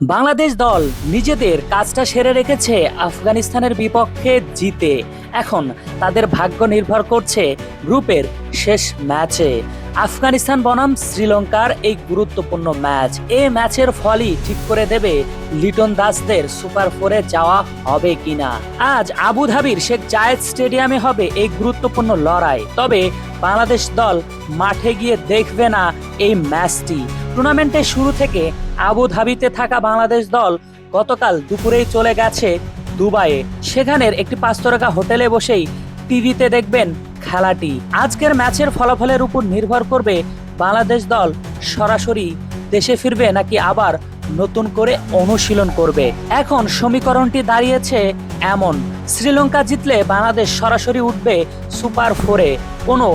বাংলাদেশ দল নিজেদের কাজটা সেরে রেখেছে আফগানিস্তানের বিপক্ষে জিতে। এখন তাদের ভাগ্য নির্ভর করছে গ্রুপের শেষ ম্যাচে। আফগানিস্তান বনাম শ্রীলঙ্কার এই গুরুত্বপূর্ণ ম্যাচ। এই ম্যাচের ফলই ঠিক করে দেবে লিটন দাসদের সুপার ফোরে যাওয়া হবে কিনা। আজ আবুধাবির শেখ জায়েদ স্টেডিয়ামে হবে এই গুরুত্বপূর্ণ লড়াই। তবে বাংলাদেশ দল মাঠে গিয়ে দেখবে না এই ম্যাচটি। টুর্নামেন্টের শুরু থেকে আবুধাবিতে থাকা বাংলাদেশ দল গতকাল দুপুরেই চলে গেছে দুবাইয়ে। সেখানের একটি পাঁচতারকা হোটেলে বসেই টিভিতে দেখবেন খেলাটি। আজকের ম্যাচের ফলাফলের উপর নির্ভর করবে বাংলাদেশ দল সরাসরি দেশে ফিরবে নাকি আবার নতুন করে অনুশীলন করবে। এখন সমীকরণটি দাঁড়িয়েছে এমন, শ্রীলঙ্কা জিতলে বাংলাদেশ সরাসরি উঠবে সুপার ফোরে। কোনো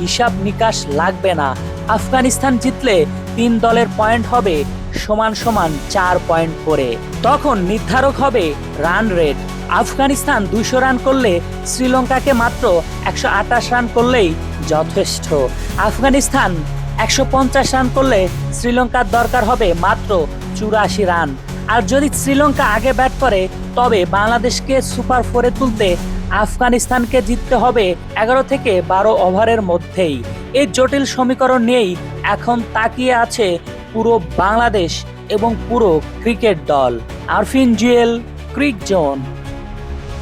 হিসাব নিকাশ লাগবে না। আফগানিস্তান জিতলে তিন দলের পয়েন্ট হবে সমান সমান চার পয়েন্ট করে। তখন নির্ধারক হবে রান রেট আফগানিস্তান দুইশো রান করলে শ্রীলঙ্কাকে মাত্র একশো আটাশ রান করলেই যথেষ্ট। আফগানিস্তান একশো পঞ্চাশ রান করলে শ্রীলঙ্কার দরকার হবে মাত্র চুরাশি রান আর যদি শ্রীলঙ্কা আগে ব্যাট করে, তবে বাংলাদেশকে সুপার ফোরে তুলতে আফগানিস্তানকে জিততে হবে এগারো থেকে বারো ওভারের মধ্যেই। এই জটিল সমীকরণ নিয়েই এখন তাকিয়ে আছে পুরো বাংলাদেশ এবং পুরো ক্রিকেট দল। Arfin Jewel, cric zone.